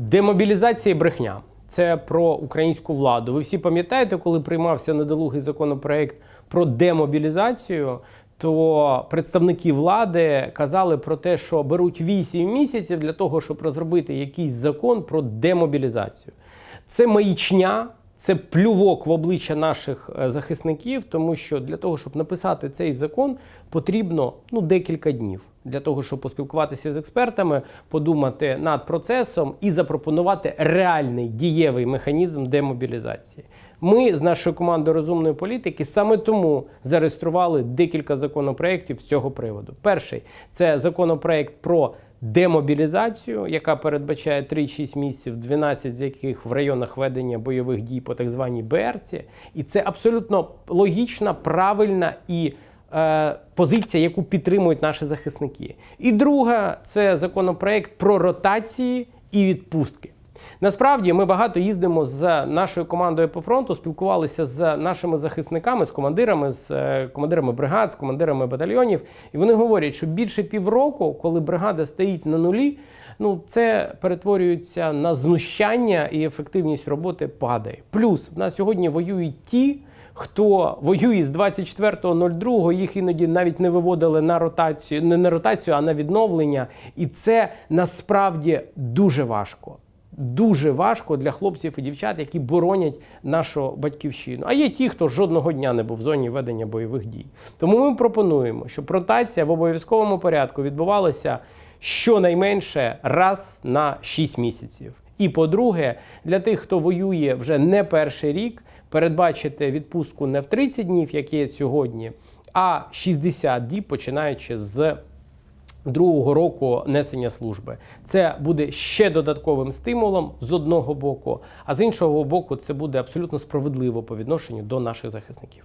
Демобілізація і брехня. Це про українську владу. Ви всі пам'ятаєте, коли приймався недолугий законопроект про демобілізацію, то представники влади казали про те, що беруть 8 місяців для того, щоб розробити якийсь закон про демобілізацію. Це маячня. Це плювок в обличчя наших е, захисників, тому що для того, щоб написати цей закон, потрібно ну декілька днів для того, щоб поспілкуватися з експертами, подумати над процесом і запропонувати реальний дієвий механізм демобілізації. Ми з нашою командою розумної політики саме тому зареєстрували декілька законопроєктів з цього приводу. Перший це законопроект про демобілізацію, яка передбачає 3-6 місяців, 12 з яких в районах ведення бойових дій по так званій БРЦ. І це абсолютно логічна, правильна і е, позиція, яку підтримують наші захисники. І друга це законопроект про ротації і відпустки. Насправді ми багато їздимо з нашою командою по фронту, спілкувалися з нашими захисниками, з командирами, з е, командирами бригад, з командирами батальйонів. І вони говорять, що більше півроку, коли бригада стоїть на нулі, ну це перетворюється на знущання і ефективність роботи падає. Плюс в нас сьогодні воюють ті. Хто воює з 24.02, їх іноді навіть не виводили на ротацію, не на ротацію, а на відновлення. І це насправді дуже важко. Дуже важко для хлопців і дівчат, які боронять нашу батьківщину. А є ті, хто жодного дня не був в зоні ведення бойових дій. Тому ми пропонуємо, щоб ротація в обов'язковому порядку відбувалася щонайменше раз на 6 місяців. І по-друге, для тих, хто воює вже не перший рік, передбачити відпустку не в 30 днів, як є сьогодні, а 60 діб, починаючи з другого року несення служби. Це буде ще додатковим стимулом з одного боку, а з іншого боку, це буде абсолютно справедливо по відношенню до наших захисників.